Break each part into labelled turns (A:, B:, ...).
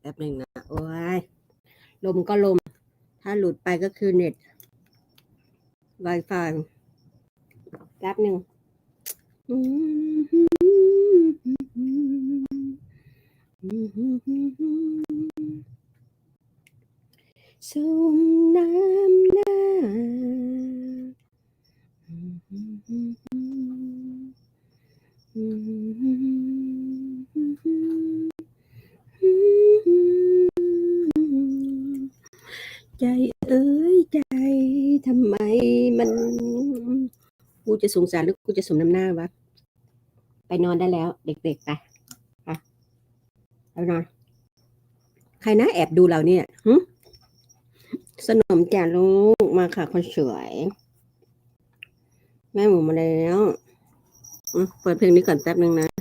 A: แป๊บหนึ่งนะ โอ้ย ลมก็ลม ถ้าหลุดไปก็คือเน็ต Wi-Fi แป๊บหนึ่งส่งน้ำหน้า กูจะสงสารหรือกูจะสมน้ำหน้าวะ ไปนอนได้แล้ว เด็กๆไปไปไปนอน ใครนะแอบดูเราเนี่ยหึสนมจ่าลูกมาค่ะคนสวย แม่หมูมาแล้วเปิดเพลงนี้ก่อนแป๊บนึงนะ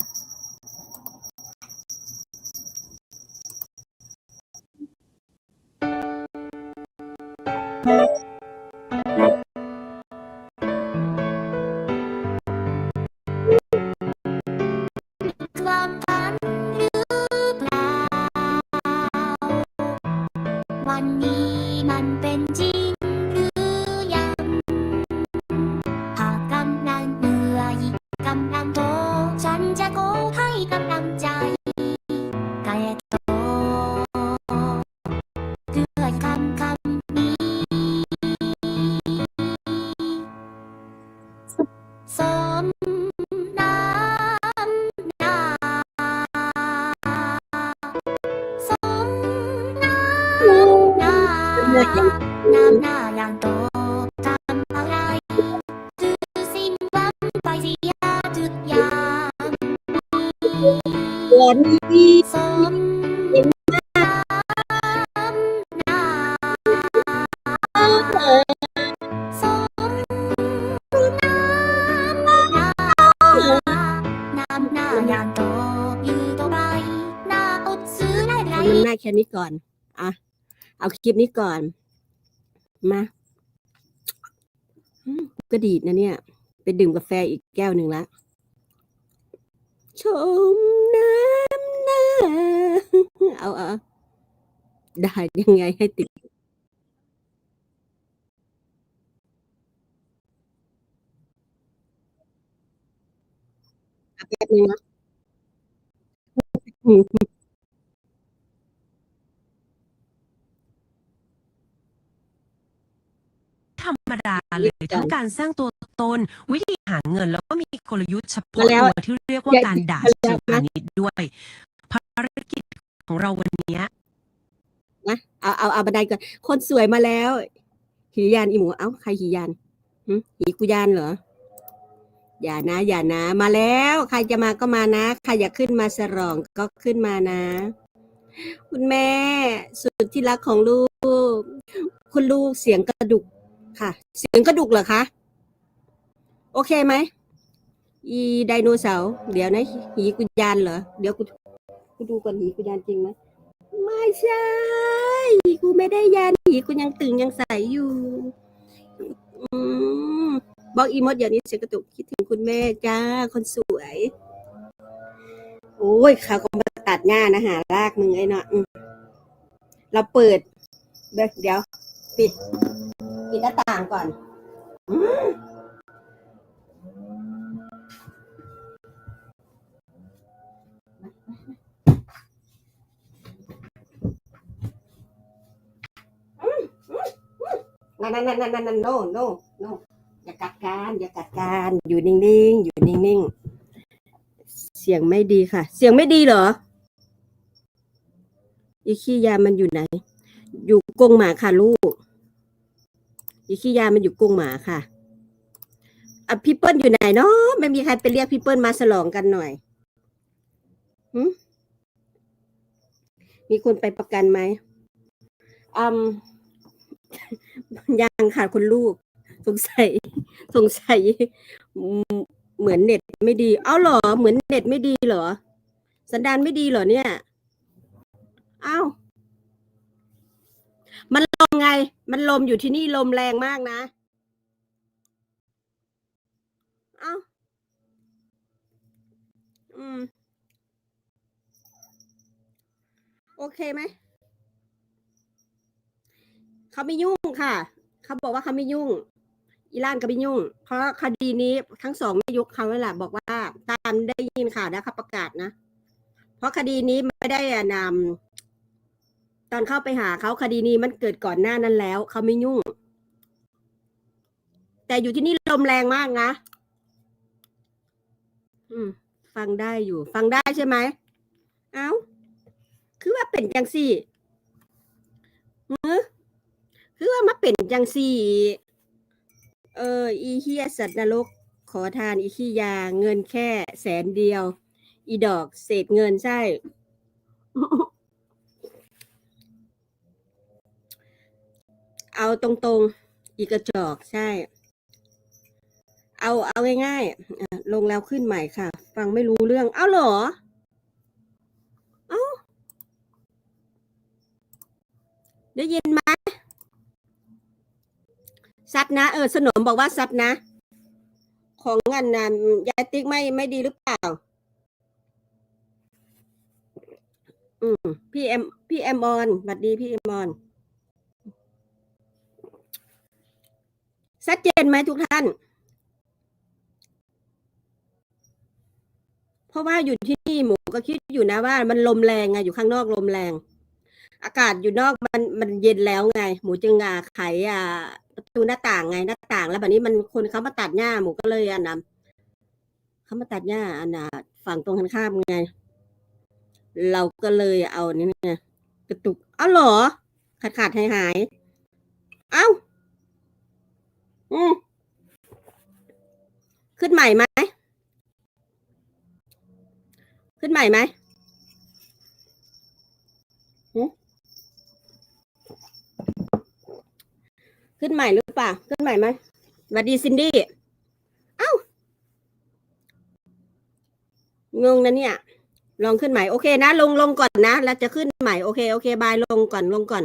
B: วันนี้สมน้ำหน้าสมน้ำหน้าน้ำหน้าอย่างโตอยู่ต่อไปหน้าอดซื้อ
A: มันหน้แค่นี้ก่อน อะ เอาคลิปนี้ก่อน มาอก็ดีดนะเนี่ย ไปดื่มกาแฟอีกแก้วหนึ่งละ ชมน้ำหน้า เอาเอาได้ยังไงให้ติด แป๊บนึงนะอืม
C: ธรรมดาเลยทั้งการสร้างตัวตน วิธีหาเงินแล้วก็มีกลยุทธ์เฉพาะ
A: มาแล้ว
C: ตัวที่เรียกว่า
A: อย่า
C: การด่า
A: มาแล้ว
C: เชิง
A: นะ
C: พาณิชย์ด้วย ภารกิจของเราวันนี้
A: นะเอาเอาเอาบันไดก่อนคนสวยมาแล้วหียานอีหมูเอ้าใครหียานหึหีกุยานเหรออย่านะ อย่านะ มาแล้ว ใครจะมาก็มานะใครอยากขึ้นมาสรองก็ขึ้นมานะ คุณแม่ สุดที่รักของลูก คุณลูกเสียงกระดุกค่ะ เสียงกระดุกเหรอคะ โอเคไหมอีไดโนเสาร์เดี๋ยวนะหีกุยานเหรอ เดี๋ยวกู กูดูก่อนหีกุยานจริงไหมไม่ใช่ กูไม่ได้ยันหีกูยังตึงยังใสอยู่อืมบอกอีมดอย่างนี้เสียงกระตุกคิดถึงคุณแม่จ้าคนสวย โอ้ยเขาก็มาตัดหญ้านะหาลากมึงไอ้เนาะเราเปิดเดี๋ยวเดี๋ยวปิด ปิดหน้าต่างก่อน อืม นั่นนั่นนั่นนั่นนั่นโน่โน่โน่อย่ากัดการอย่ากัดการอยู่นิ่งๆ อยู่นิ่งๆ เสียงไม่ดีค่ะ เสียงไม่ดีเหรอ อีขี้ยามันอยู่ไหน อยู่กรงหมาค่ะลูก อีขี้ยามันอยู่กรงหมาค่ะอะพี่เปิ้ลอยู่ไหนเนาะไม่มีใครไปเรียกพี่เปิ้ลมาฉลองกันหน่อยหึมีคนไปประกันไหมอืม ยังค่ะคุณลูก สงสัย สงสัย เหมือนเน็ตไม่ดี เอ้าเหรอ เหมือนเน็ตไม่ดีเหรอ สันดานไม่ดีเหรอเนี่ยเอ้ามันลมไง มันลมอยู่ที่นี่ลมแรงมากนะ เอ้า อืม โอเคไหม เขาไม่ยุ่งค่ะเขาบอกว่าเขาไม่ยุ่ง อิหร่านก็ไม่ยุ่ง เพราะคดีนี้ทั้งสองไม่ยุกเขาเลยแหละบอกว่าตามได้ยินข่าวนะเขาประกาศนะ เพราะคดีนี้ไม่ได้นำตอนเข้าไปหาเขาคดีนี้มันเกิดก่อนหน้านั้นแล้วเขาไม่ยุ่ง แต่อยู่ที่นี่ลมแรงมากนะอืม ฟังได้อยู่ ฟังได้ใช่ไหมเอ้า คือว่าเป็นจังสี่หือคือว่ามา เป็นจังสี่ เออ อีเฮียสัตว์นรก ขอทานอีขี้ยาเงินแค่แสนเดียว อีดอกเศษเงินใช่ เอาตรงๆ อีกระจอกใช่ เอาเอาง่ายๆลงแล้วขึ้นใหม่ค่ะ ฟังไม่รู้เรื่อง เอ้าเหรอเอ้าได้ยินไหม ซัดนะเออสนมบอกว่าซัดนะ ของงานนั้นยายติ๊กไม่ไม่ดีหรือเปล่า อืมพี่เอ็มพี่เอ็มออนสวัสดีพี่เอ็มออนชัดเจนไหมทุกท่าน เพราะว่าอยู่ที่นี่หมูก็คิดอยู่นะว่า มันลมแรงไงอยู่ข้างนอกลมแรง อากาศอยู่นอกมันมันเย็นแล้วไง หมูจึงอะไขอะ ประตูหน้าต่างไงหน้าต่าง แล้วแบบนี้มันคนเขามาตัดหญ้าหมูก็เลยอันนั้นเขามาตัดหญ้าอันน่ะฝั่งตรงกันข้ามไง เราก็เลยเอานี่ไงกระตุกอ้าเหรอ ขาดขาดหายหายเอ้าอืมขึ้นใหม่ไหมขึ้นใหม่ไหม ขึ้นใหม่หรือเปล่า ขึ้นใหม่ไหมสวัสดีซินดี้เอ้างงนะเนี่ย ลองขึ้นใหม่โอเคนะ ลงลงก่อนนะ แล้วจะขึ้นใหม่โอเคโอเคบายลงก่อนลงก่อน